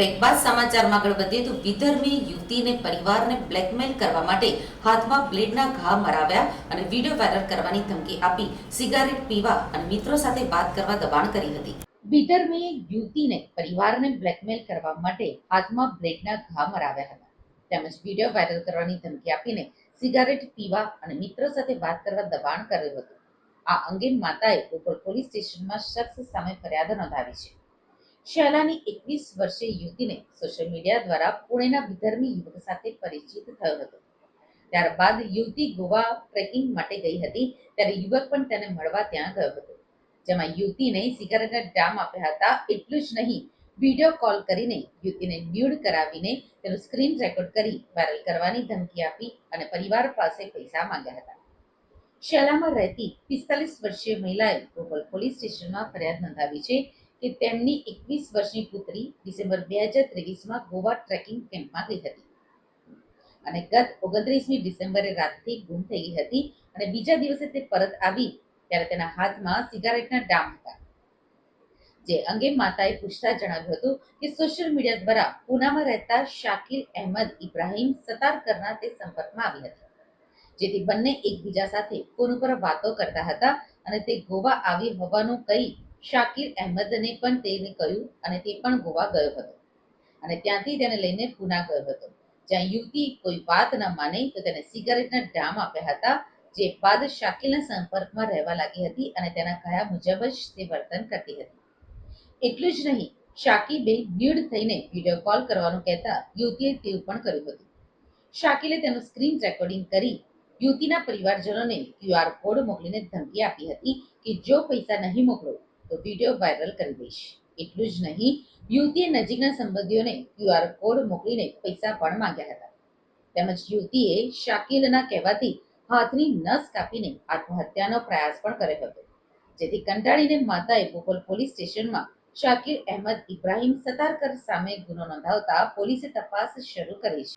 Break સમાચારમાં આગળ વધીએ તો વિધર્મી યુવતીને, પરિવારને બ્લેકમેલ કરવા માટે હાથમાં બ્લેડના ઘા મરાવ્યા અને વીડિયો વાયરલ કરવાની ધમકી આપી. સિગારેટ પીવા અને મિત્રો સાથે વાત કરવા દબાણ કરી હતી. વિધર્મીએ યુવતીને, પરિવારને બ્લેકમેલ કરવા માટે હાથમાં બ્લેડના ઘા મરાવ્યા હતા. તેમજ વીડિયો વાયરલ કરવાની ધમકી આપીને સિગારેટ પીવા અને મિત્રો સાથે વાત કરવા દબાણ કર્યું હતું. આ અંગે માતાએ બોપલ પોલીસ સ્ટેશનમાં શખ્સ સામે ફરિયાદ નોંધાવી છે. શૈલાની એકવીસ વર્ષીય યુવતીને સોશિયલ મીડિયા દ્વારા પુણેના વિધર્મી યુવક સાથે પરિચિત થયો હતો. ત્યારબાદ યુવતી ગોવા ટ્રેકિંગ માટે ગઈ હતી, ત્યારે યુવક પણ તેને મળવા ત્યાં ગયો હતો. જેમાં યુવતીને સિગારેટના ડામ આપ્યા હતા, એટલું જ નહીં વીડિયો કોલ કરીને યુવતીને ન્યૂડ કરાવીને તેનું સ્ક્રીન રેકોર્ડ કરી વાયરલ કરવાની ધમકી આપી અને પરિવાર પાસે પૈસા માંગ્યા હતા. શેલામાં રહેતી પિસ્તાલીસ વર્ષીય મહિલાએ બોપલ પોલીસ સ્ટેશનમાં ફરિયાદ નોંધાવી છે કે તેમની એકવીસ વર્ષની પુત્રી ડિસેમ્બર બે હજાર ત્રેવીસમાં ગોવા ટ્રેકિંગ કેમ્પમાં ગઈ હતી. અને ગત ઓગણત્રીસમી ડિસેમ્બરે રાતથી ગુમ થઈ હતી અને બીજા દિવસે તે પરત આવી ત્યારે તેના હાથમાં સિગારેટના ડામ હતા. જે અંગે માતાએ પૂછતા જણાવ્યું હતું કે સોશિયલ મીડિયા દ્વારા પૂનામાં રહેતા શાકિર અહેમદ ઇબ્રાહિમ સતારકરના તે સંપર્કમાં આવી હતી. જેથી બંને એકબીજા સાથે ફોન ઉપર વાતો કરતા હતા અને તે ગોવા આવી હોવાનું કહી શાકિર અહેમદને પણ તેને કહ્યું અને તે પણ ગોવા ગયો હતો. અને ત્યાંથી તેને લઈને પુના ગયો હતો. જ્યાં યુવતી કોઈ વાત ન માને તો તેને સિગારેટના ડામ આપ્યા હતા, જે બાદ શાકિલના સંપર્કમાં રહેવા લાગી હતી અને તેના કહ્યા મુજબ જ તે વર્તન કરતી હતી. એટલું જ નહીં શાકિબે ન્યૂડ થઈને વીડિયો કોલ કરવાનું કહેતા યુવતીએ તેવું પણ કર્યું હતું. શાકિલે તેનું સ્ક્રીન રેકોર્ડિંગ કરી યુવતીના પરિવારજનોને ક્યુઆર કોડ મોકલીને ધમકી આપી હતી કે જો પૈસા નહીં મોકલો તો વીડિયો વાયરલ કરી દઈશ. એટલું જ નહીં, યુવતીએ નજીકના સંબંધીઓને ક્યુઆર કોડ મોકલીને પૈસા પણ માંગ્યા હતા. તેમજ યુવતીએ શાકિલના કહેવાથી હાથની નસ કાપીને આત્મહત્યાનો પ્રયાસ પણ કર્યો હતો. જેથી કંટાળીને માતાએ બોપલ પોલીસ સ્ટેશનમાં શાકિર અહેમદ ઇબ્રાહીમ સતારકર સામે ગુનો નોંધાવતા પોલીસે તપાસ શરૂ કરી છે.